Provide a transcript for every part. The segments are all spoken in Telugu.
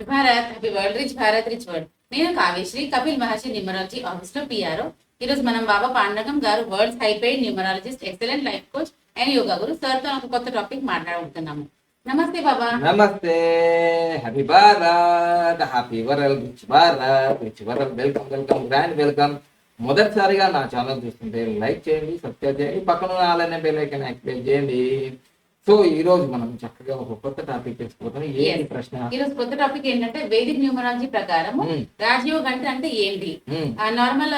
Bharat happy world rich Bharat rich world నేను కావ్యశ్రీ కపిల్ మహర్షి న్యూమరాలజీ ఆఫీస్లో పిఆర్ఓ ఈ రోజు మనం బాబా పాండగం గారు world high paid numerologist excellent life coach and yoga guru సార్తో ఒక కొత్త టాపిక్ మాట్లాడుకుంటున్నాము నమస్తే బాబా. నమస్తే. Happy Bharat happy world rich Bharat rich world welcome welcome grand welcome మొదటిసారిగా నా ఛానల్ చూస్తుంటే లైక్ చేయండి సబ్స్క్రైబ్ చేయండి. పక్కన అలానే బెల్ ఐకాన్ యాక్టివేట్ చేయండి. సో ఈ రోజు మనం చక్కగా ఒక కొత్త టాపిక్ తెచ్చుకోవడం ఏంటి. ప్రశ్న? ఈ రోజు కొత్త టాపిక్ ఏంటంటే వేదిక్ న్యూమరాలజీ ప్రకారం. రాజయోగ్ అంటే అంటే ఏంటి. నార్మల్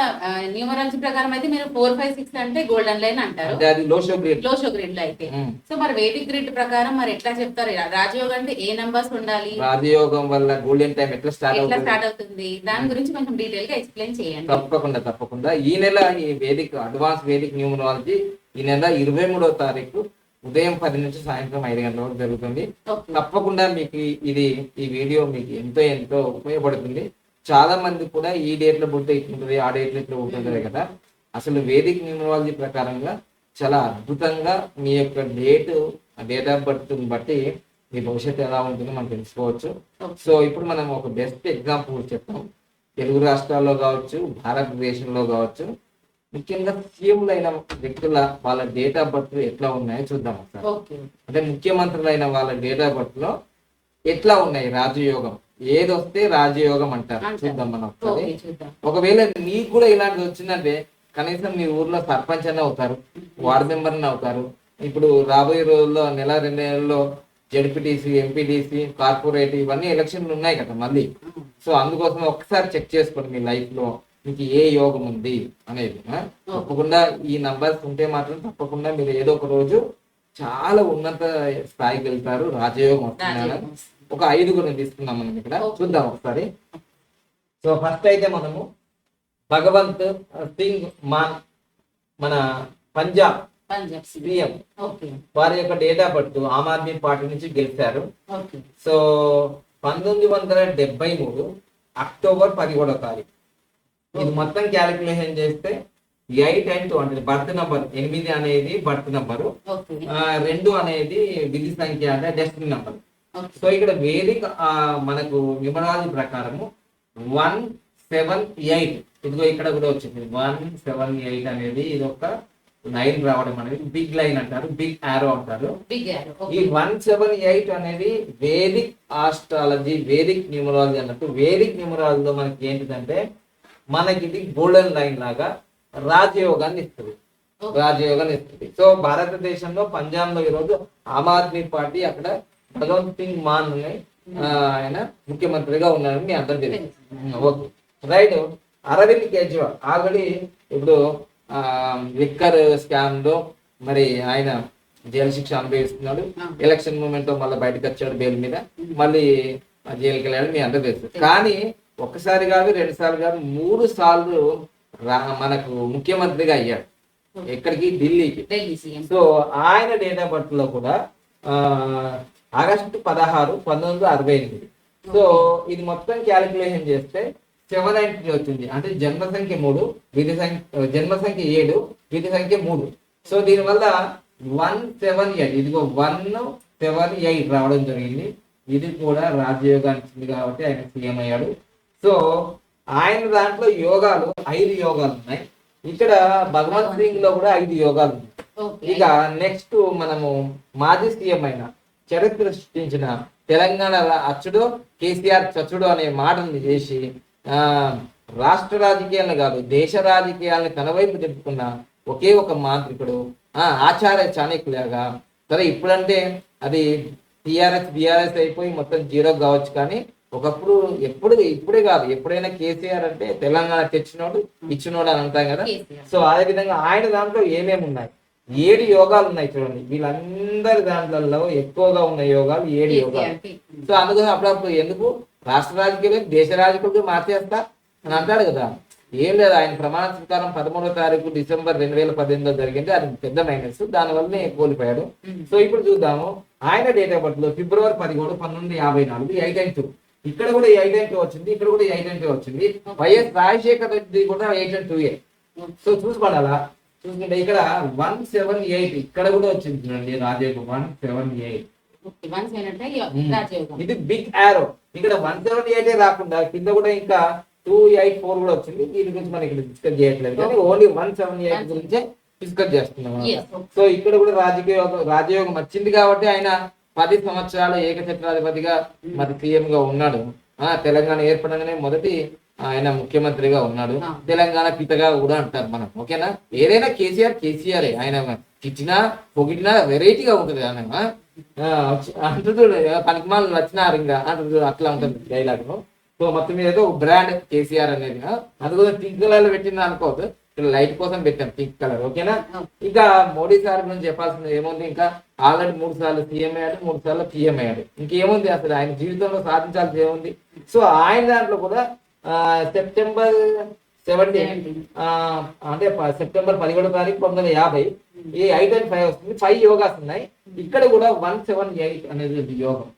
న్యూమరాలజీ ప్రకారం అయితే మీరు ఫోర్ ఫైవ్ సిక్స్ అంటే గోల్డెన్ లైన్ అంటారు. అంటే అది లో షో గ్రేడ్లో షో గ్రిడ్లో అయితే సో మరి వేదిక్ గ్రిడ్ ప్రకారం మరి ఎట్లా చెప్తారు? రాజయోగ్ అంటే ఏ నంబర్స్ ఉండాలి? రాజయోగం వల్ల గోల్డెన్ టైం ఎట్లా స్టార్ట్ ఎట్లా అవుతుంది? స్టార్ట్ అవుతుంది? దాని గురించి కొంచెం డీటెయిల్గా ఎక్స్ప్లెయిన్ చేయండి. తప్పకుండా తప్పకుండా. ఈ నెల ఈ వేదిక అడ్వాన్స్ వేదిక్ న్యూమరాలజీ ఈ నెల ఇరవై మూడవ తారీఖు ఉదయం పది నుంచి సాయంత్రం ఐదు గంటల వరకు జరుగుతుంది. తప్పకుండా మీకు ఇది ఈ వీడియో మీకు ఎంతో ఎంతో ఉపయోగపడుతుంది. చాలా మంది కూడా ఈ డేట్లో పుడితే ఇట్లుంటది ఆ డేట్లో ఇట్లా ఉంటుంటుంది కదా. అసలు వేదిక్ న్యూమరాలజీ ప్రకారంగా చాలా అద్భుతంగా మీ యొక్క డేట్ డేట్ ఆఫ్ బర్త్ బట్టి మీ భవిష్యత్తు ఎలా ఉంటుందో మనం తెలుసుకోవచ్చు. సో ఇప్పుడు మనం ఒక బెస్ట్ ఎగ్జాంపుల్ చెప్తాం. తెలుగు రాష్ట్రాల్లో కావచ్చు భారతదేశంలో కావచ్చు. ముఖ్యంగా సీఎంలైన వ్యక్తుల వాళ్ళ డేట్ ఆఫ్ బర్త్ ఎట్లా ఉన్నాయో చూద్దాం ఒకసారి. అంటే ముఖ్యమంత్రులైన వాళ్ళ డేట్ ఆఫ్ బర్త్లో ఎట్లా ఉన్నాయి రాజయోగం? ఏది వస్తే రాజయోగం అంటారు. చూద్దాం మనం ఒకసారి. ఒకవేళ నీకు కూడా ఇలాంటిది వచ్చిందంటే కనీసం మీ ఊర్లో సర్పంచ్ అన్న అవుతారు వార్డ్ మెంబర్ అన్న అవుతారు. ఇప్పుడు రాబోయే రోజుల్లో నెల రెండు నెలల్లో జడ్పీటీసీ ఎంపీటీసీ కార్పొరేట్ ఇవన్నీ ఎలక్షన్లు ఉన్నాయి కదా మళ్ళీ. సో అందుకోసం ఒకసారి చెక్ చేసుకోండి మీ లైఫ్లో మీకు ఏ యోగం ఉంది అనేది? తప్పకుండా ఈ నంబర్స్ ఉంటే మాత్రం తప్పకుండా మీరు ఏదో ఒక రోజు చాలా ఉన్నత స్థాయికి వెళ్తారు. రాజయోగం వస్తున్నాను రాజయోగం. ఒక ఐదుగురిని తీసుకున్నాం మనం ఇక్కడ. చూద్దాం ఒకసారి. సో ఫస్ట్ అయితే మనము భగవంత్ సింగ్ మాన్ మన పంజాబ్ సీఎం. వారి యొక్క date of birth Aam Aadmi party నుంచి గెలిచారు. సో పంతొమ్మిది వందల డెబ్బై మూడు అక్టోబర్ పదిహేడో తారీఖు. ఇది మొత్తం క్యాలిక్యులేషన్ చేస్తే ఎయిట్ అండ్ టూ అంటే బర్త్ నంబర్ ఎనిమిది అనేది బర్త్ నంబరు రెండు అనేది విధి సంఖ్య అంటే డెస్టినీ నంబర్ సో ఇక్కడ వేదిక మనకు న్యూమరాలజీ ప్రకారము వన్ సెవెన్ ఎయిట్ ఇదిగో ఇక్కడ కూడా వచ్చింది. వన్ సెవెన్ ఎయిట్ అనేది ఇది ఒక లైన్ రావడం అనేది బిగ్ లైన్ అంటారు బిగ్ ఆరో అంటారు. యారో ఈ వన్ సెవెన్ ఎయిట్ అనేది వేదిక్ ఆస్ట్రాలజీ వేదిక్ న్యూమరాలజీ అన్నట్టు వేదిక్ న్యూమరాలజీలో మనకి ఏంటిదంటే మనకి ఇది గోల్డెన్ లైన్ లాగా రాజయోగాన్ని ఇస్తుంది. రాజయోగాన్ని ఇస్తుంది. సో భారతదేశంలో పంజాబ్లో ఈరోజు ఆమ్ ఆద్మీ పార్టీ అక్కడ భగవంత్ సింగ్ మాన్ ఆయన ముఖ్యమంత్రిగా ఉన్నారని మీ అందరూ తెలుసు. Okay. Right. Arvind Kejriwal already ఇప్పుడు ఆ, లిక్కర్ స్కామ్లో మరి ఆయన జైలు శిక్ష అనుభవిస్తున్నాడు. ఎలక్షన్ మూమెంట్లో మళ్ళీ బయటకు వచ్చాడు బెయిల్ మీద. మళ్ళీ జైలుకి వెళ్ళాడు మీ అందరూ తెలుసు. కానీ ఒక్కసారి కాదు రెండు సార్లు కాదు మూడు సార్లు మనకు ముఖ్యమంత్రిగా అయ్యాడు. ఎక్కడికి? ఢిల్లీకి. సో ఆయన డేట్ ఆఫ్ బర్త్లో కూడా ఆగస్టు పదహారు పంతొమ్మిది వందల అరవై ఎనిమిది. సో ఇది మొత్తం క్యాలిక్యులేషన్ చేస్తే సెవెన్ నైన్టీ వచ్చింది. అంటే జన్మ సంఖ్య మూడు విధి సంఖ్య జన్మ సంఖ్య ఏడు విధి సంఖ్య మూడు. సో దీనివల్ల వన్ సెవెన్ ఎయిట్ ఇదిగో వన్ సెవెన్ ఎయిట్ రావడం జరిగింది. ఇది కూడా రాజయోగానికి కాబట్టి ఆయన సీఎం అయ్యాడు. సో ఆయన దాంట్లో యోగాలు ఐదు యోగాలు ఉన్నాయి. ఇక్కడ భగవంత్ సింగ్లో కూడా ఐదు యోగాలు ఉన్నాయి. ఇక నెక్స్ట్ మనము మాజీ సీఎం అయిన చరిత్ర సృష్టించిన తెలంగాణ అచ్చుడు కేసీఆర్ చచ్చుడు అనే మాటను చేసి ఆ రాష్ట్ర రాజకీయాలను కాదు దేశ రాజకీయాలను తన వైపు తిప్పుకున్న ఒకే ఒక మాంత్రికుడు ఆ ఆచార్య చాణక్యులాగా. సరే ఇప్పుడంటే అది టిఆర్ఎస్ బిఆర్ఎస్ అయిపోయి మొత్తం జీరో కావచ్చు కానీ ఒకప్పుడు ఎప్పుడు ఇప్పుడే కాదు. ఎప్పుడైనా కేసీఆర్ అంటే తెలంగాణ తెచ్చినోడు ఇచ్చినోడు అని అంటాం కదా. సో అదే విధంగా ఆయన దాంట్లో ఏమేమి ఉన్నాయి? ఏడు యోగాలు ఉన్నాయి చూడండి. వీళ్ళందరి దాంట్లో ఎక్కువగా ఉన్న యోగాలు ఏడు యోగాలు. సో అందుకని అప్పుడప్పుడు ఎందుకు? రాష్ట్ర రాజకీయాలు దేశ రాజకీయాలు మార్చేస్తా అని అంటాడు కదా. ఏం లేదు ఆయన ప్రమాణ స్వీకారం పదమూడో తారీఖు డిసెంబర్ రెండు వేల పద్దెనిమిదిలో జరిగింది. అది పెద్ద మైనస్. దానివల్లనే కోల్పోయాడు. మ్మ్. సో ఇప్పుడు చూద్దాము. ఆయన డేట్ ఆఫ్ బర్త్లో ఫిబ్రవరి పదిహేడు పంతొమ్మిది యాభై నాలుగు ఎయిట్ అండ్ టూ ఇక్కడ కూడా ఎయిట్ అండ్ టూ వచ్చింది ఇక్కడ కూడా ఎయిట్ అండ్ టూ వచ్చింది. వైఎస్ రాజశేఖర్ రెడ్డి కూడా ఎయిట్ అండ్ టూ ఏ. సో చూసుకోండి అలా చూసుకుంటే ఇక్కడ వన్ సెవెన్ ఎయిట్ ఇక్కడ కూడా వచ్చింది చూడండి రాజయోగం వన్ సెవెన్ ఎయిట్. ఇది బిగ్ ఆరో. ఇక్కడ వన్ సెవెన్ ఎయిట్ రాకుండా కింద కూడా ఇంకా టూ ఎయిట్ ఫోర్ కూడా వచ్చింది. దీని గురించి మనం ఇక్కడ డిస్కస్ చేయట్లేదు. కానీ ఓన్లీ వన్ సెవెన్ ఎయిట్ గురించే డిస్కస్ చేస్తున్నాం. సో ఇక్కడ కూడా రాజకీయ రాజయోగం వచ్చింది కాబట్టి ఆయన పది సంవత్సరాలు ఏకఛత్రాధిపతిగా మరి సీఎం గా ఉన్నాడు. ఆ తెలంగాణ ఏర్పడగానే మొదటి ఆయన ముఖ్యమంత్రిగా ఉన్నాడు. తెలంగాణ పితగా కూడా అంటారు మనం. ఓకేనా? ఏదైనా కేసీఆర్ కేసీఆర్ ఆయన తిట్టినా పొగిడినా వెరైటీగా ఉంటుంది ఆయన. అంటుంది పనికిమాలు వచ్చినారు ఇంకా అంటుంది అట్లా ఉంటుంది డైలాగ్ సో మొత్తం మీద ఏదో బ్రాండ్ కేసీఆర్ అనేది. అందుకోసం పింక్ కలర్లో పెట్టింది అనుకోవద్దు. లైట్ కోసం పెట్టాం పింక్ కలర్ ఓకేనా? ఇంకా మోడీ సార్ గురించి చెప్పాల్సింది ఏముంది? ఇంకా ఆల్రెడీ మూడు సార్లు సీఎం అయ్యాడు మూడు సార్లు పిఎం అయ్యాడు. ఇంకేముంది అసలు? ఆయన జీవితంలో సాధించాల్సి ఏముంది? సో ఆయన దాంట్లో కూడా ఆ, సెప్టెంబర్ సెవెంటీన్ అంటే సెప్టెంబర్ పదిహేడో తారీఖు పంతొమ్మిది వందల యాభై ఈ ఎయిట్ అండ్ ఫైవ్ వస్తుంది. ఫైవ్ యోగాస్ ఉన్నాయి. ఇక్కడ కూడా వన్ సెవెన్ ఎయిట్ అనేది యోగం.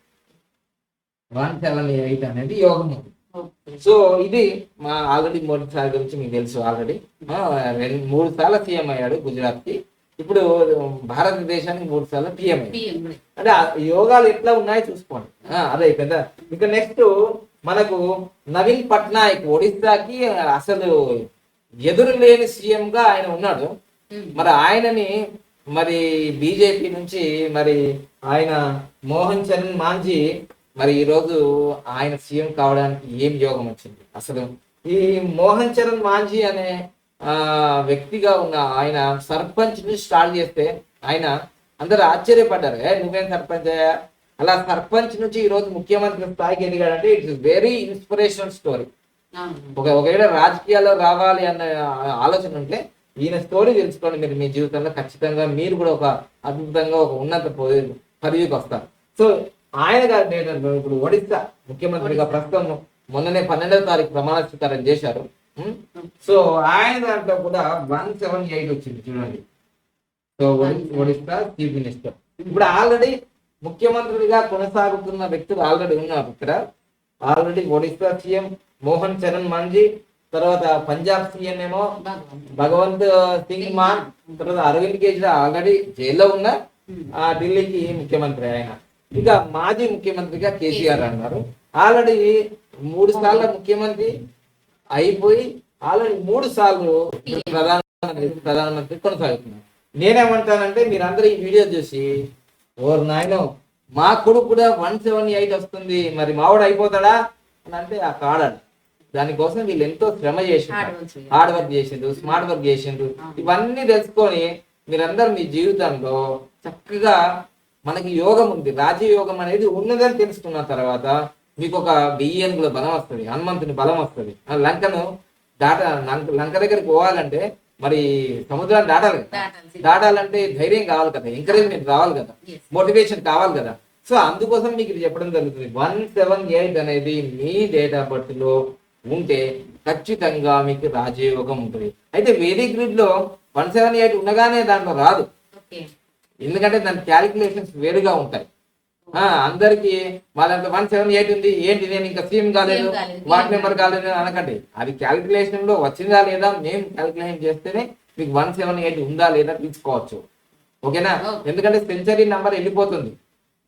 వన్ సెవెన్ ఎయిట్ అనేది యోగం ఉంది. సో ఇది మా ఆల్రెడీ మోడీ సార్ గురించి మీకు తెలుసు ఆల్రెడీ రెండు మూడు సార్లు సీఎం అయ్యాడు గుజరాత్కి ఇప్పుడు భారతదేశానికి మూడు సార్లు పిఎం అయ్యాడు. అంటే యోగాలు ఎట్లా ఉన్నాయో చూసుకోండి. అదే కదా. ఇక నెక్స్ట్ మనకు నవీన్ పట్నాయక్ ఒడిస్సాకి అసలు ఎదురు లేని సీఎం గా ఆయన ఉన్నాడు. మరి ఆయనని మరి బీజేపీ నుంచి మరి ఆయన మోహన్ చరణ్ మాంజీ మరి ఈ రోజు ఆయన సీఎం కావడానికి ఏం యోగం వచ్చింది? అసలు ఈ మోహన్ చరణ్ మాంజీ అనే ఆ వ్యక్తిగా ఉన్న ఆయన సర్పంచ్ని స్టార్ట్ చేస్తే ఆయన అందరు ఆశ్చర్యపడ్డారు. ఏ నువ్వేం సర్పంచ్ అయ్యా? అలా సర్పంచ్ నుంచి ఈ రోజు ముఖ్యమంత్రి స్థాయికి ఎదిగాడంటే ఇట్స్ వెరీ ఇన్స్పిరేషనల్ స్టోరీ. ఒక ఒకవేళ రాజకీయాల్లో రావాలి అన్న ఆలోచన ఉంటే ఈయన స్టోరీ తెలుసుకోండి మీరు మీ జీవితంలో. ఖచ్చితంగా మీరు కూడా ఒక అద్భుతంగా ఒక ఉన్నత పదవి- పదవికి వస్తారు. సో ఆయన గారు నేను ఇప్పుడు ఒడిస్సా ముఖ్యమంత్రిగా ప్రస్తుతం మొన్ననే పన్నెండవ తారీఖు ప్రమాణ స్వీకారం చేశారు? సో ఆయన దాంట్లో కూడా వన్ సెవెన్ ఎయిట్ వచ్చింది చూడండి. సో ఒడి- ఒడిస్సా చీఫ్ మినిస్టర్. ఇప్పుడు ఆల్రెడీ ముఖ్యమంత్రిగా కొనసాగుతున్న వ్యక్తులు ఆల్రెడీ ఉన్నారు ఇక్కడ. ఆల్రెడీ ఒడిస్సా సీఎం మోహన్ చరణ్ మాంజీ తర్వాత పంజాబ్ సీఎం ఏమో భగవంత్. సింగ్ మాన్ తర్వాత అరవింద్ కేజ్రీవాల్ ఆల్రెడీ జైల్లో ఉన్న ఆ ఢిల్లీకి ముఖ్యమంత్రి ఆయన. ఇక మాజీ ముఖ్యమంత్రిగా కేసీఆర్ అన్నారు. ఆల్రెడీ మూడు సార్లు ముఖ్యమంత్రి అయిపోయి ఆల్రెడీ మూడు సార్లు ప్రధాన ప్రధానమంత్రి కొనసాగుతున్నారు. నేనేమంటానంటే మీరందరూ ఈ వీడియో చూసి ఓరు నాయన మా కొడుకు కూడా వన్ సెవెన్ ఎయిట్ వస్తుంది మరి మావాడు అయిపోతాడా? అని అంటే ఆ కాడాడు. దానికోసం వీళ్ళు ఎంతో శ్రమ చేసిండ్రు. హార్డ్ వర్క్ చేసిండ్రు. స్మార్ట్ వర్క్ చేసిండ్రు ఇవన్నీ తెలుసుకొని మీరందరూ మీ జీవితంలో చక్కగా మనకి యోగం ఉంది. రాజయోగం అనేది ఉన్నదని తెలుసుకున్న తర్వాత మీకు ఒక బియ్యంగుల బలం వస్తుంది. హనుమంతుని బలం వస్తుంది. లంకను దాట లంక- దగ్గరికి పోవాలంటే మరి సముద్రాన్ని దాటాలి కదా. దాటాలంటే ధైర్యం కావాలి కదా. ఎంకరేజ్మెంట్ రావాలి కదా. మోటివేషన్ కావాలి కదా. సో అందుకోసం మీకు ఇది చెప్పడం జరుగుతుంది. వన్ సెవెన్ ఎయిట్ అనేది మీ డేట్ ఆఫ్ బర్త్లో ఉంటే ఖచ్చితంగా మీకు రాజయోగం ఉంటుంది. అయితే వేదిక్ గ్రిడ్లో వన్ సెవెన్ ఎయిట్ ఉండగానే దాంట్లో రాదు. ఎందుకంటే దాని క్యాలిక్యులేషన్స్ వేరుగా ఉంటాయి. ఆ అందరికి మా దాంట్లో వన్ సెవెన్ ఎయిట్ ఉంది ఏంటి నేను ఇంకా సీఎం కాలేదు వార్డ్ మెంబర్ కాలేదు. అని అనకండి. అది క్యాలిక్యులేషన్లో వచ్చిందా లేదా మేము క్యాలిక్యులేషన్ చేస్తేనే మీకు వన్ సెవెన్ ఎయిట్ ఉందా లేదా తీసుకోవచ్చు ఓకేనా. ఎందుకంటే సెంచరీ నెంబర్ వెళ్ళిపోతుంది.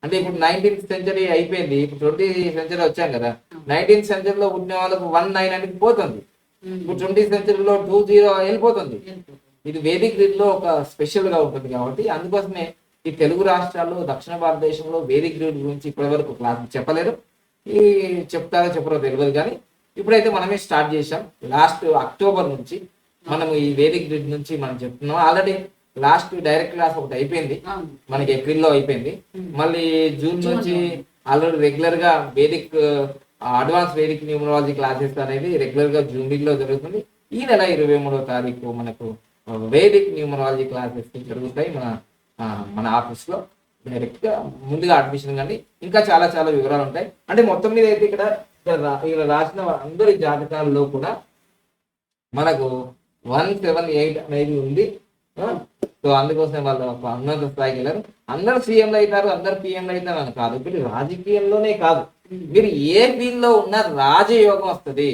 అంటే ఇప్పుడు నైన్టీన్త్ సెంచరీ అయిపోయింది. ఇప్పుడు ట్వంటీ సెంచరీ వచ్చాం కదా. నైన్టీన్త్ సెంచరీలో పుట్టిన వాళ్ళకు వన్ నైన్ అనేది పోతుంది. ఇప్పుడు ట్వంటీ సెంచరీలో టూ జీరో వెళ్ళిపోతుంది. ఇది వేదిక్ గ్రిడ్లో ఒక స్పెషల్గా ఉంటుంది కాబట్టి అందుకోసమే ఈ తెలుగు రాష్ట్రాల్లో దక్షిణ భారతదేశంలో వేదిక్ గ్రిడ్ గురించి ఇప్పటివరకు క్లాస్ చెప్పలేరు ఈ చెప్తారో చెప్పరో తెలియదు కానీ ఇప్పుడైతే మనమే స్టార్ట్ చేసాం లాస్ట్ అక్టోబర్ నుంచి మనం ఈ వేదిక్ గ్రిడ్ నుంచి మనం చెప్తున్నాం. ఆల్రెడీ లాస్ట్ డైరెక్ట్ క్లాస్ ఒకటి అయిపోయింది. మనకి ఏప్రిల్లో అయిపోయింది. మళ్ళీ జూన్ నుంచి. ఆల్రెడీ రెగ్యులర్గా Vedic advance Vedic numerology classes అనేది రెగ్యులర్గా జూన్లో జరుగుతుంది. ఈ నెల ఇరవై మూడో తారీఖు మనకు వేదిక్ న్యూమరాలజీ క్లాసెస్ జరుగుతాయి మన మన ఆఫీస్లో డైరెక్ట్గా ముందుగా అడ్మిషన్ కానీ ఇంకా చాలా చాలా వివరాలు ఉంటాయి. అంటే మొత్తం మీద అయితే ఇక్కడ ఇక్కడ రాసిన అందరి జాతకాల్లో కూడా మనకు వన్ సెవెన్ ఎయిట్ అనేది ఉంది. సో అందుకోసం వాళ్ళు ఒక ఉన్నత స్థాయికి వెళ్ళారు. అందరు సీఎంలు అవుతారు అందరు పిఎంలు అవుతారు అని కాదు. ఇప్పుడు రాజకీయంలోనే కాదు. మీరు ఏ ఫీల్డ్లో ఉన్న రాజయోగం వస్తుంది.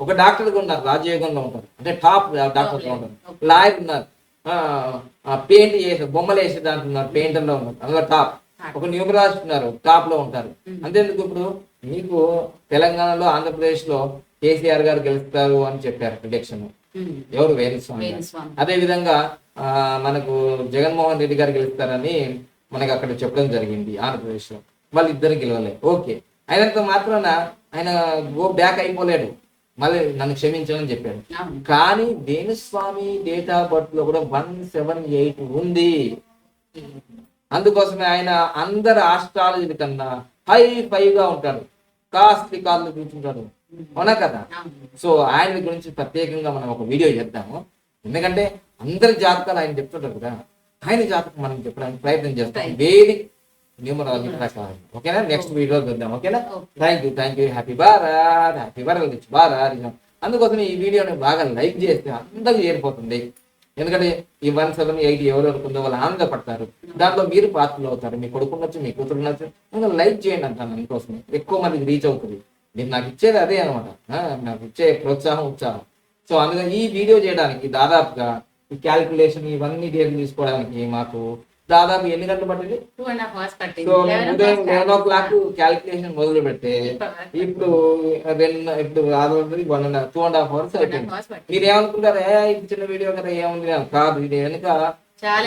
ఒక డాక్టర్ ఉన్నారు రాజయోగంలో ఉంటారు. అంటే టాప్ డాక్టర్ ఉంటారు. లాయర్ ఉన్నారు. పెయింట్ చేసే బొమ్మలు వేసే దాంట్లో ఉన్నారు పెయింటర్లో ఉన్నారు. అందులో టాప్. ఒక న్యూమరాలజిస్ట్ ఉన్నారు టాప్లో ఉంటారు అంతేందుకు ఇప్పుడు మీకు తెలంగాణలో ఆంధ్రప్రదేశ్లో కేసీఆర్ గారు గెలుస్తారు అని చెప్పారు ప్రిడిక్షన్ ఉమ్. ఎవరు? వేణుస్వామి అదే విధంగా ఆ, మనకు జగన్మోహన్ రెడ్డి గారు గెలుస్తారని మనకి అక్కడ చెప్పడం జరిగింది ఆంధ్రప్రదేశ్లో వాళ్ళు ఇద్దరు గెలవలే. ఓకే. అయినంత మాత్రాన ఆయన గో బ్యాక్ అయిపోలేడు. మళ్ళీ నన్ను క్షమించమని చెప్పాడు. కానీ వేణుస్వామి డేట్ ఆఫ్ బర్త్లో కూడా వన్ సెవెన్ ఎయిట్ ఉంది. అందుకోసమే ఆయన అందరు ఆస్ట్రాలజీ కన్నా హై ఫై గా ఉంటాడు. కాస్ట్లీ కార్లు కూర్చుంటాడు అవునా కదా? సో ఆయన గురించి ప్రత్యేకంగా మనం ఒక వీడియో చేద్దాము. ఎందుకంటే అందరి జాతకాలు ఆయన చెప్తుంటారు కదా. ఆయన జాతకం మనం చెప్పడానికి ప్రయత్నం చేస్తాం. వేదిక్ న్యూమరాలజీ ప్రకారం ఓకేనా నెక్స్ట్ వీడియో చూద్దాం ఓకేనా. Thank you thank you happy Bharat happy Bharat rich Bharat అందుకోసం ఈ వీడియోని బాగా లైక్ చేస్తే అందరికి చేరిపోతుంది ఎందుకంటే ఈ వన్ సెవెన్ ఎయిట్ ఎవరు అనుకుందో వాళ్ళు ఆనందపడతారు దాంట్లో మీరు పాత్రలు అవుతారు మీ కొడుకు ఉండొచ్చు మీ కూతురు ఉండొచ్చు. ఇంకా లైక్ చేయండి అంటాను అందుకోసం ఎక్కువ మందికి రీచ్ అవుతుంది. మీరు నాకు ఇచ్చేది అదే అనమాట నాకు ఇచ్చే ప్రోత్సాహం ఉత్సాహం. సో అందుకని ఈ వీడియో చేయడానికి దాదాపుగా ఈ క్యాలిక్యులేషన్ ఇవన్నీ డేట్లు తీసుకోవడానికి మాకు దాదాపు ఎన్ని గంటలు పట్టింది? టూ అండ్ హాఫ్ అవర్స్ పట్టింది. సో 11 ఉదయం లెవెన్ ఓ క్లాక్ క్యాలిక్యులేషన్ మొదలు పెడితే ఇప్పుడు రెండు ఇప్పుడు ఆరు one and two and half hours అయిపోయింది. మీరు ఏమనుకుంటారు ఏ ఇది చిన్న వీడియో కదా ఏముంది. కాదు ఇది వెనుక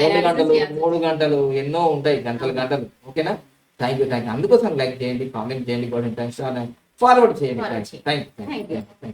రెండు గంటలు మూడు గంటలు ఎన్నో ఉంటాయి గంటలు గంటలు. ఓకేనా? థ్యాంక్ యూ థ్యాంక్ యూ అందుకోసం లైక్ చేయండి కామెంట్ చేయండి కూడా ఫార్వర్డ్ చేయండి. Thank you. Thank you